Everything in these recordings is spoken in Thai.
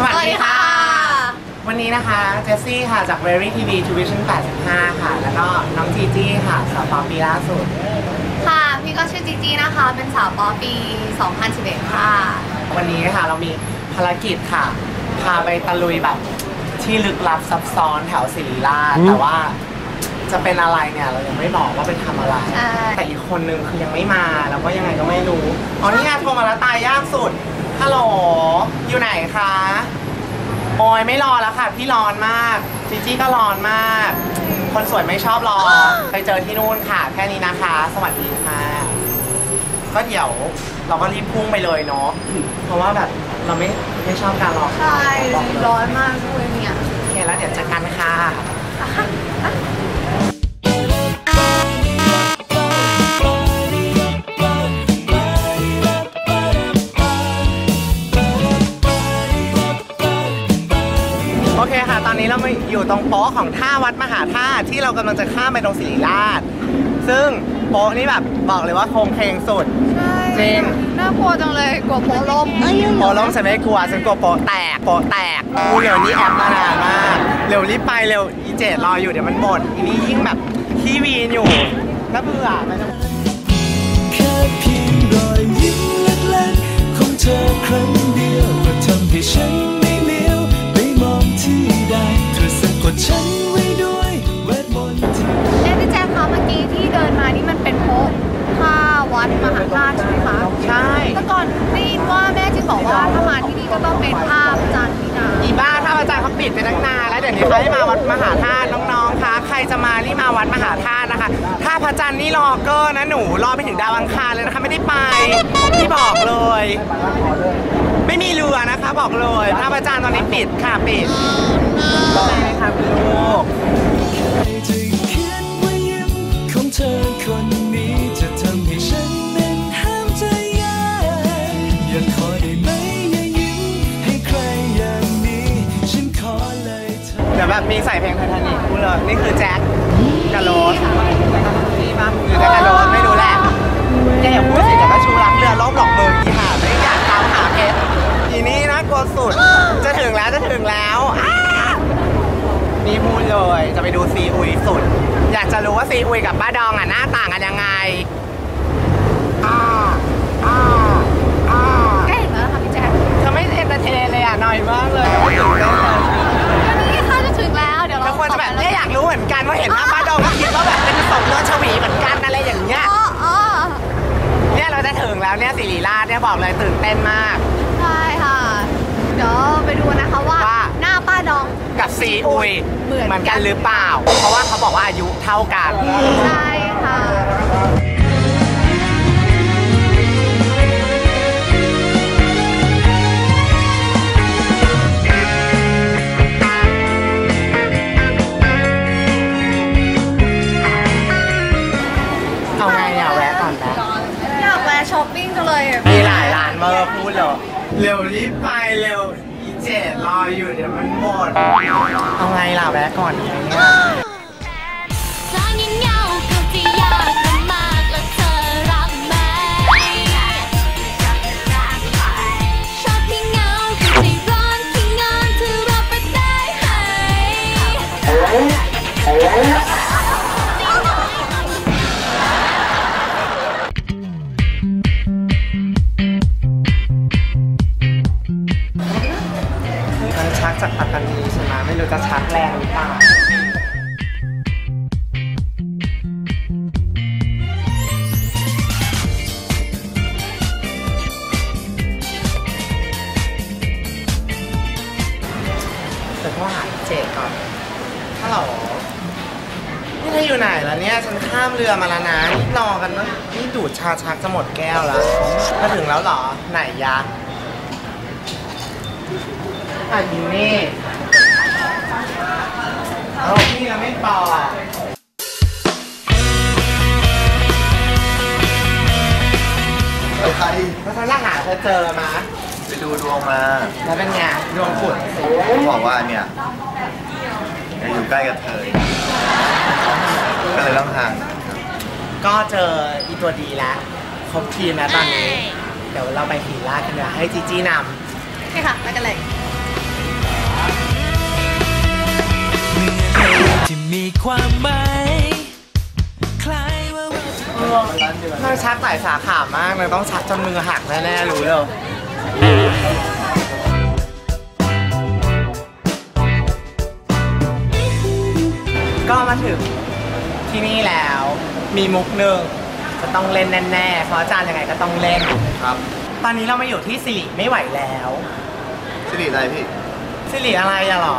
สวัสดีค่ะ วันนี้นะคะ เจสซี่ค่ะจาก Very TV Tuition 85 ค่ะ แล้วก็น้องจีจี้ค่ะสาวปอปีล่าสุด ค่ะ พี่ก็ชื่อจีจีนะคะ เป็นสาวปอปี 2011 ค่ะ วันนี้ค่ะเรามีภารกิจค่ะ พาไปตะลุยแบบที่ลึกลับซับซ้อนแถวศิริราชแต่ว่าจะเป็นอะไรเนี่ยเรายังไม่บอกว่าไปทำอะไรใช่แต่อีกคนนึงคือยังไม่มาแล้วก็ยังไงก็ไม่รู้อ๋อนี่ไงโทรมาแล้วตายยากสุด ฮัลโหล อยู่ไหนคะ โอยไม่รอแล้วค่ะ พี่ร้อนมาก จีจี้ก็ร้อนมาก คนสวยไม่ชอบรอ ไปเจอที่นู่นค่ะ แค่นี้นะคะ สวัสดีค่ะ ก็เดี๋ยวเราก็รีบพุ่งไปเลยเนาะ เพราะว่าแบบเราไม่ไม่ชอบการรอใช่บอกเลยร้อนมากด้วยเนี่ย โอเคแล้วเดี๋ยวเจอกันค่ะ ตอนนี้เรามาอยู่ตรงโป๊ะของท่าวัดมหาธาตุที่เรากำลังจะข้ามไปตรงศิริราช ซึ่งโป๊ะนี่แบบบอกเลยว่าโครงเพลงสุดใช่จริง น่ากลัวจังเลยกลัวโพลมโป๊ะล้มฉันไม่กลัวฉันกลัวโป๊ะแตกโป๊ะแตกกูเร็วนี่แอปมานานมาก เร็วรีบไปเร็วอีเจดรออยู่เดี๋ยวมันหมดอีนี่ยิ่งแบบขี้วีนอยู่น่าเบื่อไปนะแค่เพียงรอยยิ้มเล็กๆของเธอครั้งเดียวก็ทำให้ฉัน กดฉันไว้ด้วยเวทมนต์ที่เอ๊ะพี่แจ๊คคะเมื่อกี้ที่เดินมานี่มันเป็นโพท่าวัดมหาธาตุใช่ไหมคะใช่แต่ก่อนได้ยินว่าแม่จิบอกว่าถ้ามาที่นี่ก็ต้องเป็นท่าพระจันทร์ที่นาอีบ้าถ้าอาจารย์เขาปิดไปตั้งนานแล้วเดี๋ยวนี้เขาให้มาวัดมหาธาตุน้องๆคะใครจะมานี่มาวัดมหาธาตุนะคะ ถ้าพระจันทร์นี่รอเกอร์นะหนูรอไปถึงดาวอังคารเลยนะคะไม่ได้ไปพี่บอกเลย ไม่มีเรือนะคะบอกเลยถ้าพระจันตอนนี้ปิดค่ะปิดใช่ไหมคะคุณลูกใครจะเขียนว่ายิ้มของเธอคนนี้จะทำให้ฉันนั้นห้ามใจยากอย่าคอยได้ขับเรือเดี๋ยวแบบมีใส่เพลงไททานิคพูดเลยนี่คือแจ็คกะโรสนี่ปะหรือแจ็คกะโรสไม่รู้แหละแกอย่าพูดสิเดี๋ยวก็ชูรักเรือล่มหลอกมือง กลัวสุด จะถึงแล้วจะถึงแล้วอ้านี่พูดเลยจะไปดูซีอุยสุด อยากจะรู้ว่าซีอุยกับป้าดองอะหน้าต่างกันยังไงอ้าอ้าอ้าใกล้ถึงแล้วนะคะพี่แจ๊คเธอไม่เอนเตอร์เทนเลยอะหน่อยมากเลยไม่ตื่นเต้นเลยวันนี้ค่ะจะถึงแล้วเดี๋ยวแล้เราวควรจะแบบเนี่ยอยากรู้เหมือนกันว่าเห็นหน้าป้าดองก็คิดว่าแบบเป็นสมนวลชวีเหมือนกันอะไรอย่างเงี้ยอ๋ออ๋อเนี่ยเราจะถึงแล้วเนี่ยสิริราชเนี่ยบอกเลยตื่นเต้นมากใช่ค่ะเดี๋ยวไปดูนะคะว่า ว่า หน้าป้าดอง กับซีอุยเหมือนกันหรือเปล่า เพราะว่าเขาบอกว่าอายุเท่ากัน ใช่ค่ะเอาไงอะแวะก่อนนะอยากแวะช้อปปิ้งจังเลยอะมีหลายร้านเมอร์พูดเลย เร็วรีบไปเร็วอีเจดรออยู่เดี๋ยวมันหมดเอาไงล่ะแวะก่อนเนี่ยเพราะยิ่งเหงาก็จะยากลำบากและเธอรักไหมชอบที่เหงาก็ใจร้อนที่งานเธอรับไปได้ไหม หมไม่รู้จะชักแรงหรือเปล่าเดี๋ยวโทรหาเจก่อนฮัลโหลนี่เธออยู่ไหนแล้วเนี่ย ฉันข้ามเรือมาแล้วนะนี่รอกันนะนี่ดูดชาชักจะหมดแก้วแล้ว มาถึงแล้วเหรอ ไหนยะอะอยู่นี่ เไม่ใครแล้วฉัล่าหาเธอเจอมาไปดูดวงมาแล้วเป็นไงดวงขุดเขาบอกว่าเนี่ยจะอยู่ใกล้กับเธอ ก็เลยต้องห่างก็เจออีตัวดีแล้วครบทีมแล้วตอนนี้ เดี๋ยวเราไปขี่ล่ากันเดี๋ยวให้จีจี้นำใช่ค่ะไปกันเลย ที่มีความหมายคล้ายว่าเราจะำเราชักหลายสาขามากเลยต้องชักจนมือหักแน่ๆรู้เลยก็มาถึงที่นี่แล้ว มีมุกหนึ่งจะต้องเล่นแน่ๆเพราะอาจารย์ยังไงก็ต้องเล่น ครับ ตอนนี้เรามาอยู่ที่สิริไม่ไหวแล้ว สิริอะไรพี่สิริอะไรอะหรอ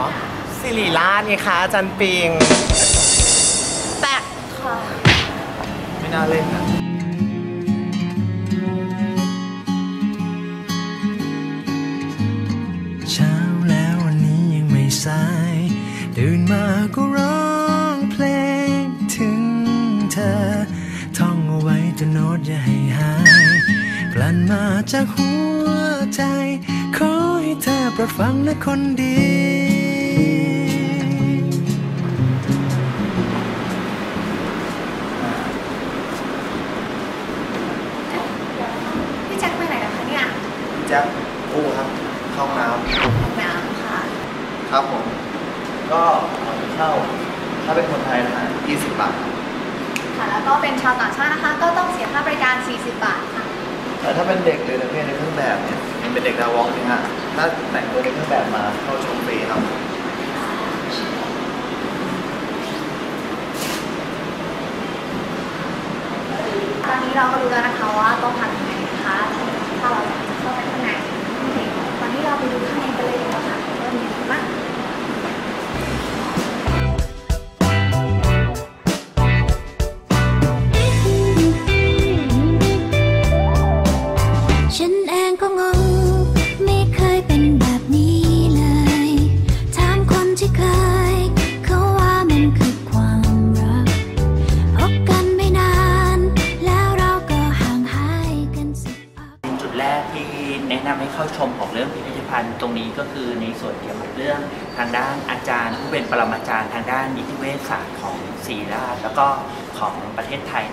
สิริราชไงคะอาจารย์ปิงแปะค่ะ ไม่น่าเล่นนะเช้าแล้ววันนี้ยังไม่สายตื่นมาก็ร้องเพลงถึงเธอ ท่องเอาไว้ตัวโน้ตอย่าให้หายกลั่นมาจากหัวใจ ขอให้เธอโปรดฟังนะคนดี น้น้ำค่ะำครับผม ก็เข้า ถ้าเป็นคนไทยนะฮะ20 บาท ค่ะ แล้วก็เป็นชาวต่างชาตินะคะ ก็ต้องเสียค่าบริการ 40 บาทค่ะ แต่ถ้าเป็นเด็กหรือนักเรียนในเครื่องแบบเนี่ยยังเป็นเด็กดาวองนะฮะ ถ้าแต่งตัวในเครื่องแบบมาเข้าชมฟรีครับ ตอนนี้เราก็รู้แล้วนะคะว่าต้องทำยังไงนะคะ ถ้าเราอยากจะเข้าไปข้างในโอเคตอนนี้เราไปดูข้า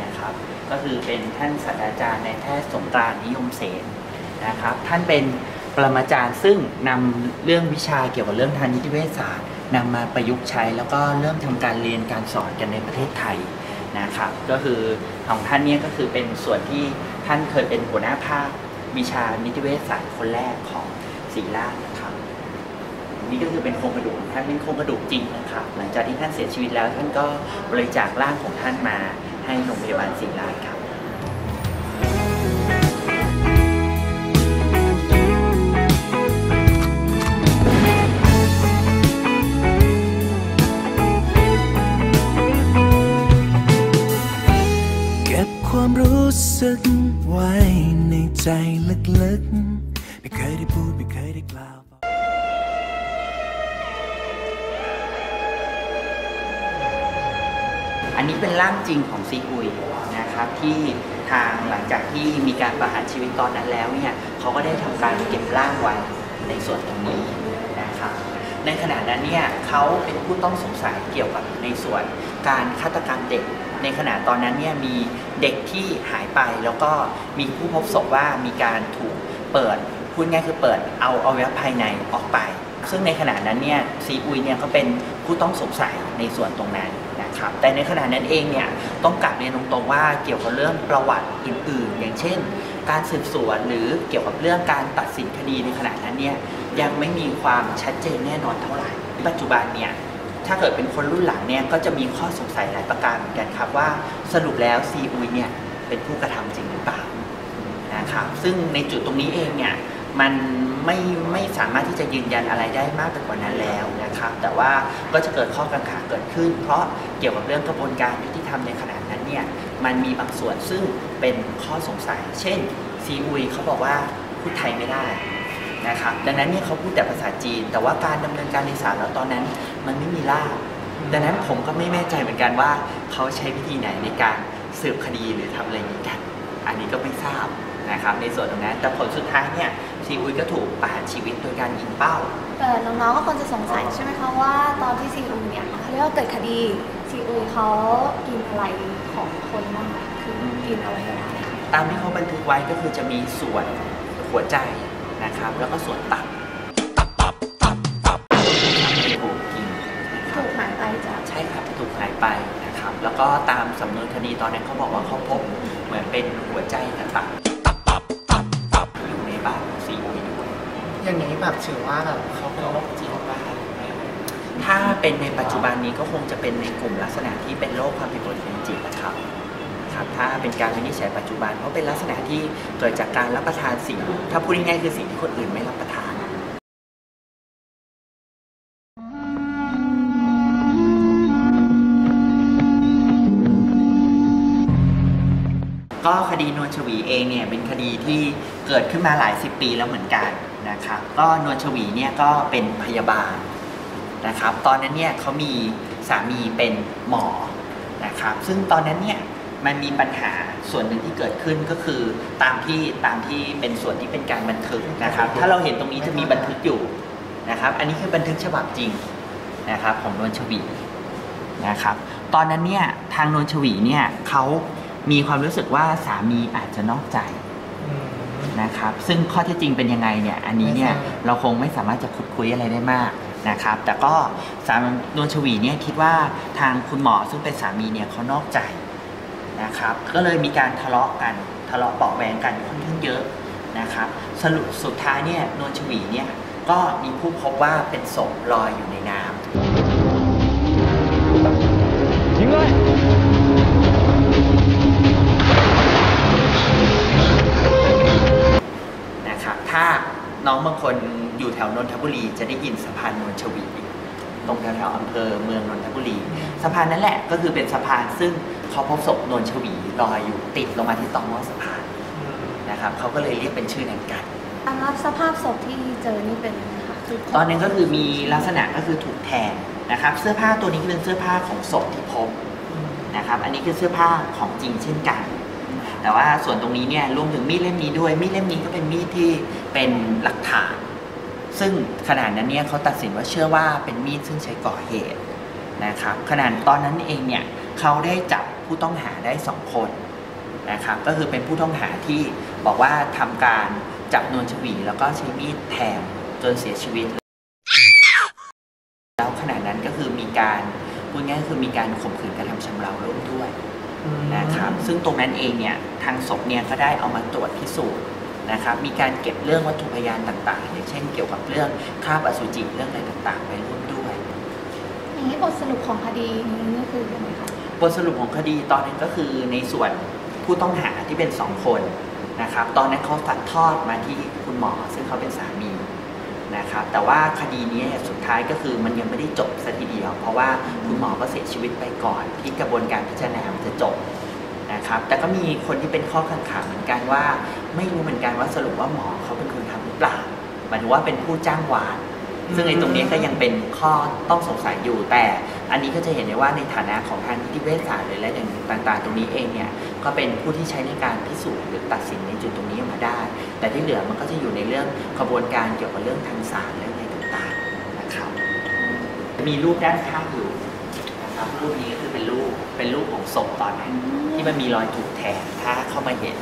นะครับ ก็คือเป็นท่านศาสตราจารย์ในแพทย์สงกรานนิยมเสนนะครับ ท่านเป็นปรมาจารย์ซึ่งนำเรื่องวิชาเกี่ยวกับเรื่องทางนิติเวชศาสตร์นำมาประยุกต์ใช้แล้วก็เริ่มทำการเรียนการสอนกันในประเทศไทยนะครับ ก็คือของท่านเนี่ยก็คือเป็นส่วนที่ท่านเคยเป็นหัวหน้าภาควิชานิติเวชศาสตร์คนแรกของศรีราชนะครับนี่ก็คือเป็นโครงกระดูกท่านเป็นโครงกระดูกจริงนะครับ หลังจากที่ท่านเสียชีวิตแล้วท่านก็บริจาคร่างของท่านมา ให้โรงพยาบาลศรีราชครับเก็บความรู้สึกไว้ในใจลึกๆ ร่างจริงของซีอุยนะครับที่ทางหลังจากที่มีการประหารชีวิตตอนนั้นแล้วเนี่ยเขาก็ได้ทำการเก็บร่างไว้ในส่วนตรงนี้นะครับในขณะนั้นเนี่ยเขาเป็นผู้ต้องสงสัยเกี่ยวกับในส่วนการฆาตกรรมเด็ก ในขณะตอนนั้นเนี่ยมีเด็กที่หายไปแล้วก็มีผู้พบศพว่ามีการถูกเปิดพูดง่ายคือเปิดเอาเอวัยวะภายในออกไป ซึ่งในขณะนั้นเนี่ยซีอุยเนี่ยก็เป็นผู้ต้องสงสัยในส่วนตรงนั้น นะครับแต่ในขณะนั้นเองเนี่ยต้องกลับเรียนตรงๆว่าเกี่ยวกับเรื่องประวัติอื่นๆ อย่างเช่น การสืบสวนหรือเกี่ยวกับเรื่องการตัดสินคดีในขณะนั้นเนี่ยยังไม่มีความชัดเจนแน่นอนเท่าไหร่ ปัจจุบันเนี่ยถ้าเกิดเป็นคนรุ่นหลังเนี่ยก็จะมีข้อสงสัยหลายประการเหมือนกันครับว่าสรุปแล้วซีอุยเนี่ยเป็นผู้กระทำจริงหรือเปล่านะครับซึ่งในจุดตรงนี้เองเนี่ย มันไม่ไม่สามารถที่จะยืนยันอะไรได้มากไปกว่านั้นแล้วนะครับ แต่ว่าก็จะเกิดข้อกังขาเกิดขึ้น เพราะเกี่ยวกับเรื่องกระบวนการยุติธรรมในขณะนั้นเนี่ยมันมีบางส่วนซึ่งเป็นข้อสงสัย เช่นซีอุยเขาบอกว่าพูดไทยไม่ได้นะครับดังนั้นเนี่ยเขาพูดแต่ภาษาจีน แต่ว่าการดำเนินการในศาลแล้วตอนนั้นมันไม่มีล่าดังนั้นผมก็ไม่แน่ใจเหมือนกันว่าเขาใช้วิธีไหนในการสืบคดีหรือทำอะไรนี้กัน อันนี้ก็ไม่ทราบนะครับในส่วนตรงนั้น แต่ผลสุดท้ายเนี่ย ซีอุยก็ถูกประหารชีวิตโดยการยิงเป้า แต่น้องๆก็คงจะสงสัยใช่ไหมคะว่าตอนที่ซีอุยเนี่ยเขาเรียกว่าเกิดคดีซีอุยเขากินอะไรของคนบ้างไหมคือกินอะไรได้ตามที่เขาบันทึกไว้ก็คือจะมีส่วนหัวใจนะครับ แล้วก็ส่วนตับตับตับตับตับถูกกินนะครับถูกหายไปจากใช่ครับถูกหายไปนะครับ แล้วก็ตามสำนวนคดีตอนนั้นเขาบอกว่าเขาพบเหมือนเป็นหัวใจกับตับตับตับ อย่างนี้แบบถือว่าแบบเขาเป็นโรคจิตบ้าถ้าเป็นในปัจจุบันนี้ก็คงจะเป็นในกลุ่มลักษณะที่เป็นโรคความผิดปกติทางจิตนะครับครับถ้าเป็นการวินิจฉัยปัจจุบันเพราะเป็นลักษณะที่เกิดจากการรับประทานสิ่ง ถ้าพูดง่ายๆคือสิ่งที่คนอื่นไม่รับประทานก็คดีนวลชวีเองเนี่ยเป็นคดีที่เกิดขึ้นมาหลายสิบปีแล้วเหมือนกัน นะครับก็นวลชวีเนี่ยก็เป็นพยาบาลนะครับ ตอนนั้นเนี่ยเขามีสามีเป็นหมอนะครับ ซึ่งตอนนั้นเนี่ยมันมีปัญหาส่วนหนึ่งที่เกิดขึ้นก็คือตามที่ตามที่เป็นส่วนที่เป็นการบันทึกนะครับ ถ้าเราเห็นตรงนี้จะมีบันทึกอยู่นะครับ อันนี้คือบันทึกฉบับจริงนะครับของนวลชวีนะครับ ตอนนั้นเนี่ยทางนนชวีเนี่ยเขามีความรู้สึกว่าสามีอาจจะนอกใจ นะครับ ซึ่งข้อเท็จจริงเป็นยังไงเนี่ยอันนี้เนี่ยเราคงไม่สามารถจะขุดคุยอะไรได้มากนะครับ แต่ก็สามนนชวีเนี่ยคิดว่าทางคุณหมอซึ่งเป็นสามีเนี่ยเขานอกใจนะครับ ก็เลยมีการทะเลาะกันทะเลาะเบาะแวงกันค่อนข้างเยอะนะครับ สรุปสุดท้ายเนี่ยนนชวีเนี่ยก็มีผู้พบว่าเป็นศพลอยอยู่ใน น้องบางคนอยู่แถวนนทบุรีจะได้ยินสะพานนวลชวีตรงแถวๆอำเภอเมืองนนทบุรีสะพานนั้นแหละก็คือเป็นสะพานซึ่งเขาพบศพนวลชวีลอยอยู่ติดลงมาที่ตอหม้อสะพานนะครับเขาก็เลยเรียกเป็นชื่อนั้นกันอันรับสภาพศพที่เจอนี่เป็นยังไงคะคือตอนนั้นก็คือมีลักษณะก็คือถูกแทงนะครับ เสื้อผ้าตัวนี้ก็เป็นเสื้อผ้าของศพที่พบนะครับ อันนี้คือเสื้อผ้าของจริงเช่นกัน แต่ว่าส่วนตรงนี้เนี่ยรวมถึงมีดเล่มนี้ด้วย มีดเล่มนี้ก็เป็นมีดที่เป็นหลักฐาน ซึ่งขนาดนั้นเนี่ยเขาตัดสินว่าเชื่อว่าเป็นมีดซึ่งใช้ก่อเหตุนะครับขนาดตอนนั้นเองเนี่ยเขาได้จับผู้ต้องหาได้สองคนนะครับก็คือเป็นผู้ต้องหาที่บอกว่าทำการจับนวลชวีแล้วก็ใช้มีดแทงจนเสียชีวิต แล้วขณะนั้นก็คือมีการพูดง่ายๆคือมีการข่มขืนกระทำชำเราร่วมด้วย นะครับซึ่งตรงนั้นเองเนี่ยทางศพเนี่ยก็ได้เอามาตรวจพิสูจน์นะครับมีการเก็บเรื่องวัตถุพยานต่างๆอย่างเช่น เกี่ยวกับเรื่องคราบอสุจิเรื่องอะไรต่างๆ ไปร่วมด้วย อย่างนี้บทสรุปของคดีนี้นี่คือยังไงคะบทสรุปของคดีตอนนั้นก็คือในส่วนผู้ต้องหาที่เป็นสองคนนะครับตอนนั้นเขาตัดทอดมาที่คุณหมอ ซึ่งเขาเป็นสามี นะครับแต่ว่าคดีนี้สุดท้ายก็คือมันยังไม่ได้จบสัทีเดียว เพราะว่าคุณหมอก็เสียชีวิตไปก่อนที่กระบวนการพิจารณามันจะจบนะครับแต่ก็มีคนที่เป็นข้อกังขาเหมือนกันว่า ไม่รู้เหมือนกันว่าสรุปว่าหมอเขาเป็นคนทำหรือเปล่าหมายถึงว่าเป็นผู้จ้างวาน ซึ่งไอ้ตรงนี้ก็ยังเป็นข้อต้องสงสัยอยู่แต่ อันนี้ก็จะเห็นได้ว่าในฐานะของทางนิติเวชศาสตร์หรืออะไรต่าง ๆ ตรงนี้เองเนี่ยก็เป็นผู้ที่ใช้ในการพิสูจน์หรือตัดสินในจุดตรงนี้ออกมาได้ แต่ที่เหลือมันก็จะอยู่ในเรื่องกระบวนการเกี่ยวกับเรื่องทางศาลเรื่องอะไรต่างๆนะครับมีรูปด้านข้างอยู่นะครับรูปนี้ก็คือเป็นรูปเป็นรูปของศพตอนนั้นที่มันมีรอยถูกแทงถ้าเข้ามาเห็น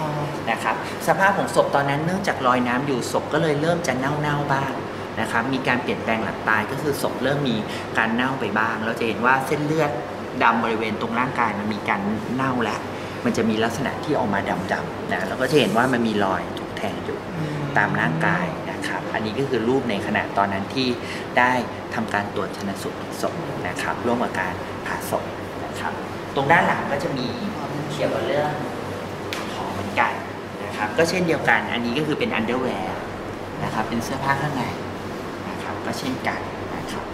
นะครับสภาพของศพตอนนั้นเนื่องจากลอยน้ำอยู่ศพก็เลยเริ่มจะเน่าๆบ้างนะครับมีการเปลี่ยนแปลงหลังตายก็คือศพเริ่มมีการเน่าไปบ้าง เราจะเห็นว่าเส้นเลือดดำบริเวณตรงร่างกายมันมีการเน่าแล้วมันจะมีลักษณะที่ออกมาดำๆนะเราก็จะเห็นว่ามันมีรอย ถูกแทงอยู่ตามร่างกายนะครับ อันนี้ก็คือรูปในขณะตอนนั้นที่ได้ทำการตรวจชนสูตรพลิกศพนะครับ ร่วมกับการผ่าศพนะครับ ตรงด้านหลังก็จะมีเกี่ยวกับเรื่องของเหมือนกันนะครับ ก็เช่นเดียวกัน อันนี้ก็คือเป็นอันเดอร์แวร์นะครับ เป็นเสื้อผ้าข้างในนะครับ ก็เช่นกันนะครับ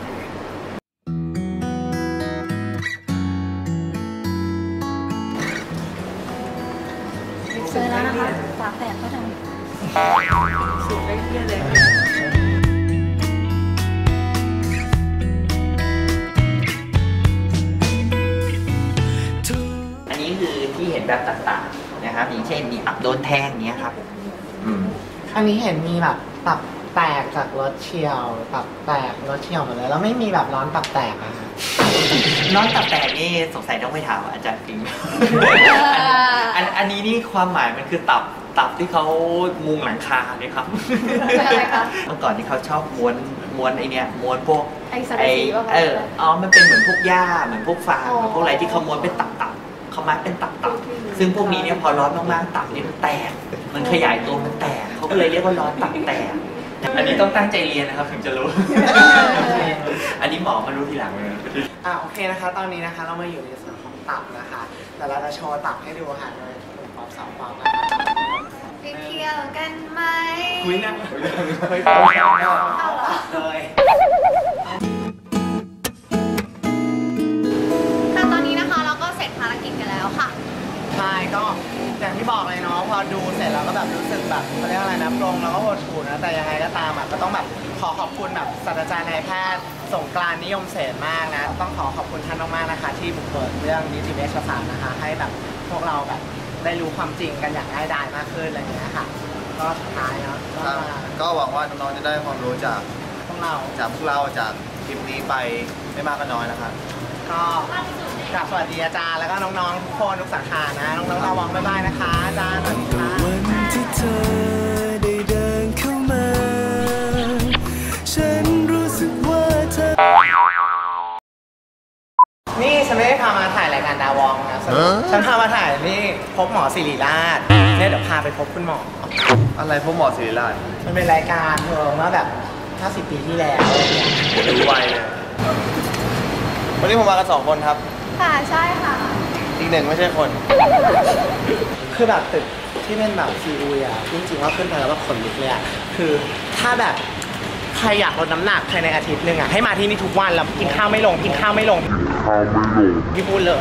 เจอแล้วนะคะฝาแฝด เขาทำอันนี้คือที่เห็นแบบต่างๆนะครับ อย่างเช่นมีอับโดนแทงเนี้ยครับอืมอันนี้เห็นมีแบบตับแตกจากรถเฉียวตับแตกรถเฉียวหมดเลยแล้วไม่มีแบบร้อนตับแตกอะคะน้องตับแตกนี่สงสัยต้องไปถามอาจารย์ปิง อันอันนี้นี่ความหมายมันคือตับ ตับที่เขามุงหลังคาเนี่ยครับเป็นอะไรคะ เมื่อก่อนที่เขาชอบม้วนม้วนไอเนี่ยม้วนพวกไอ้สังกะสีป่ะคะ เอออ๋อมันเป็นเหมือนพวกหญ้าเหมือนพวกฟางอ๋อ เหมือนพวกอะไรที่เขาม้วนเป็นตับตับๆเขามัดเป็นตับตับๆซึ่งพวกนี้เนี่ยพอร้อนมากๆตับเนี่ยมันแตก มันขยายตัวมันแตกเขาก็เลยเรียกว่าร้อนตับแตก อันนี้ต้องตั้งใจเรียนนะครับถึงจะรู้ อันนี้หมอมารู้ทีหลังเลย อะโอเคนะคะ ตอนนี้นะคะเรามาอยู่ในส่วนของตับนะคะ แต่เราจะโชว์ตับให้ดูค่ะโดยหนุ่มป๊อปสาวป๊อปนะคะ ไปเที่ยวกันไหมคุยนะเฮ้ยป๊อปเอาเอาเหรอเลยค่ะตอนนี้นะคะเราก็เสร็จภารกิจกันแล้วค่ะใช่ก็อย่างที่บอกเลยเนาะพอดูเสร็จแล้วก็แบบรู้สึกแบบเขาเรียกอะไรนะปรงแล้วก็โหดหูนะแต่ยังไงก็ตามอะก็ต้องแบบขอขอบคุณแบบศาสตราจารย์นายแพทย์สงกรานต์นิยมเศรษฐ์มากนะ ต้องขอขอบคุณท่านมากๆนะคะ ที่บุกเบิกเรื่องนิติเวชศาสตร์นะคะ ให้แบบพวกเราแบบ ได้รู้ความจริงกันอย่างง่ายดายมากขึ้นอะไรอย่างเงี้ยค่ะ ก็สุดท้ายเนาะก็ครับมาก็หวังว่าน้องๆจะได้ความรู้จากพวกเราจากพวกเราจากคลิปนี้ไปไม่มากก็น้อยนะครับ ก็กราบสวัสดีอาจารย์แล้วก็น้องๆทุกคนทุกสาขานะน้องๆระวังบ๊ายบายนะคะอาจารย์สวัสดีค่ะ วันที่เธอ ฉันไม่ได้พามาถ่ายรายการดาวองนะฉันฉันพามาถ่ายนี่พบหมอศิริราชเนี่ยเดี๋ยวพาไปพบคุณหมอ อะไรพวกหมอศิริราชมันเป็นรายการเธอเมื่อแบบ 50 ปีที่แล้วอะไรเงี้ยดูไวเลยวันนี้ผมมากันสองคนครับ ค่ะใช่ค่ะ อีกหนึ่งไม่ใช่คน คือแบบตึกที่เป็นแบบซีอุยอะจริงๆว่าขึ้นไปแล้วแบบขนลุกเลยอะคือถ้าแบบ ใครอยากลดน้ำหนักภายในอาทิตย์หนึ่งอะให้มาที่นี่ทุกวันแล้วกินข้าวไม่ลงกินข้าวไม่ลงกินข้าวไม่ลงพี่พูดเลย